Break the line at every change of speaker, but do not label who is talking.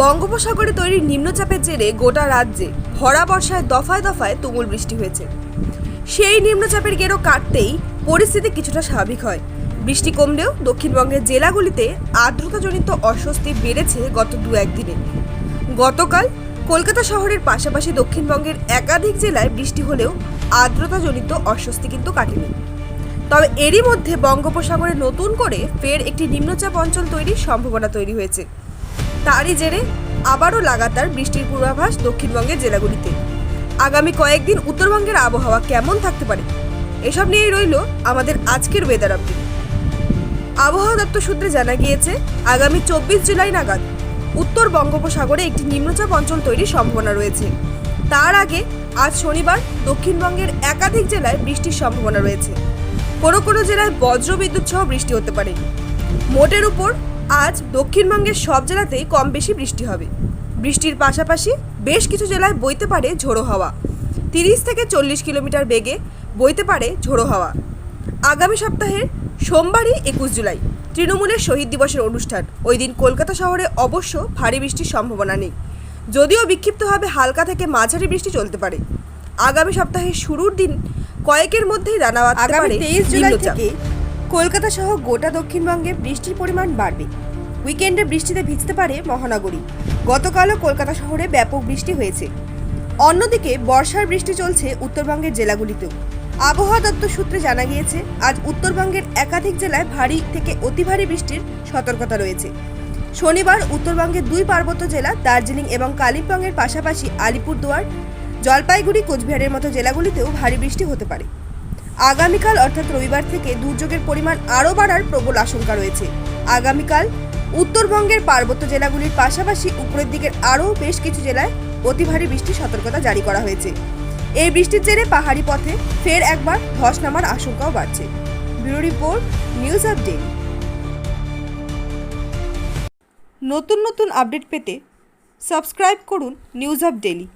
বঙ্গোপসাগরে তৈরি নিম্নচাপের জেরে গোটা রাজ্যে ভরা বর্ষায় দফায় দফায় তুমুল বৃষ্টি হয়েছে। সেই নিম্নচাপের গেরো কাটতেই পরিস্থিতি কিছুটা স্বাভাবিক হয়। বৃষ্টি কমলেও দক্ষিণবঙ্গের জেলাগুলিতে আর্দ্রতাজনিত অস্বস্তি বেড়েছে গত দু একদিনে গতকাল কলকাতা শহরের পাশাপাশি দক্ষিণবঙ্গের একাধিক জেলায় বৃষ্টি হলেও আর্দ্রতাজনিত অস্বস্তি কিন্তু কাটেনি। তবে এরই মধ্যে বঙ্গোপসাগরে নতুন করে ফের একটি নিম্নচাপ অঞ্চল তৈরির সম্ভাবনা তৈরি হয়েছে। তারই জেরে আবারও লাগাতার বৃষ্টির পূর্বাভাস দক্ষিণবঙ্গের জেলাগুলিতে। আগামী কয়েকদিন উত্তরবঙ্গের আবহাওয়া কেমন থাকতে পারে? এসব নিয়েই রইল আমাদের আজকের ওয়েদার আপডেট আবহাওয়া দপ্তর সূত্রে জানা গিয়েছে, আগামী চব্বিশ জুলাই নাগাদ উত্তর বঙ্গোপসাগরে একটি নিম্নচাপ অঞ্চল তৈরির সম্ভাবনা রয়েছে। তার আগে আজ শনিবার দক্ষিণবঙ্গের একাধিক জেলায় বৃষ্টির সম্ভাবনা রয়েছে। কোনো কোনো জেলায় বজ্রবিদ্যুৎ সহ বৃষ্টি হতে পারে। মোটের উপর আজ দক্ষিণবঙ্গের সব জেলাতেই কম বেশি বৃষ্টি হবে। বৃষ্টির পাশাপাশি বেশ কিছু জেলায় বইতে পারে ঝোড়ো হাওয়া। তিরিশ থেকে চল্লিশ কিলোমিটার বেগে বইতে পারে ঝোড়ো হাওয়া। আগামী সপ্তাহের সোমবারই একুশ জুলাই তৃণমূলের শহীদ দিবসের অনুষ্ঠান। ওই দিন কলকাতা শহরে অবশ্য ভারী বৃষ্টির সম্ভাবনা নেই। যদিও বিক্ষিপ্তভাবে হালকা থেকে মাঝারি বৃষ্টি চলতে পারে। আগামী সপ্তাহের শুরুর দিন কয়েকের মধ্যেই দানা
আগামী 23 জুলাই থেকে
কলকাতা সহ গোটা দক্ষিণবঙ্গে বৃষ্টির পরিমাণ বাড়বে। উইকেন্ডে বৃষ্টিতে ভিজতে পারে মহানগরী। গতকালও কলকাতা শহরে ব্যাপক বৃষ্টি হয়েছে। অন্যদিকে বর্ষার বৃষ্টি চলছে উত্তরবঙ্গের জেলাগুলিতেও। আবহাওয়া দপ্তর সূত্রে জানা গিয়েছে, আজ উত্তরবঙ্গের একাধিক জেলায় ভারী থেকে অতি ভারী বৃষ্টির সতর্কতা রয়েছে। শনিবার উত্তরবঙ্গের দুই পার্বত্য জেলা, দার্জিলিং এবং কালিম্পংয়ের পাশাপাশি আলিপুরদুয়ার, জলপাইগুড়ি, কোচবিহারের মতো জেলাগুলিতেও ভারী বৃষ্টি হতে পারে। আগামীকাল অর্থাৎ রবিবার থেকে দুর্যোগের পরিমাণ আরও বাড়ার প্রবল আশঙ্কা রয়েছে। আগামীকাল উত্তরবঙ্গের পার্বত্য জেলাগুলির পাশাপাশি উপরের দিকের আরও বেশ কিছু জেলায় অতি ভারী বৃষ্টির সতর্কতা জারি করা হয়েছে। এই বৃষ্টির জেরে পাহাড়ি পথে ফের একবার ধস নামার আশঙ্কাও বাড়ছে। Bureau report, news update. নতুন নতুন আপডেট পেতে সাবস্ক্রাইব করুন নিউজ আপ ডেলি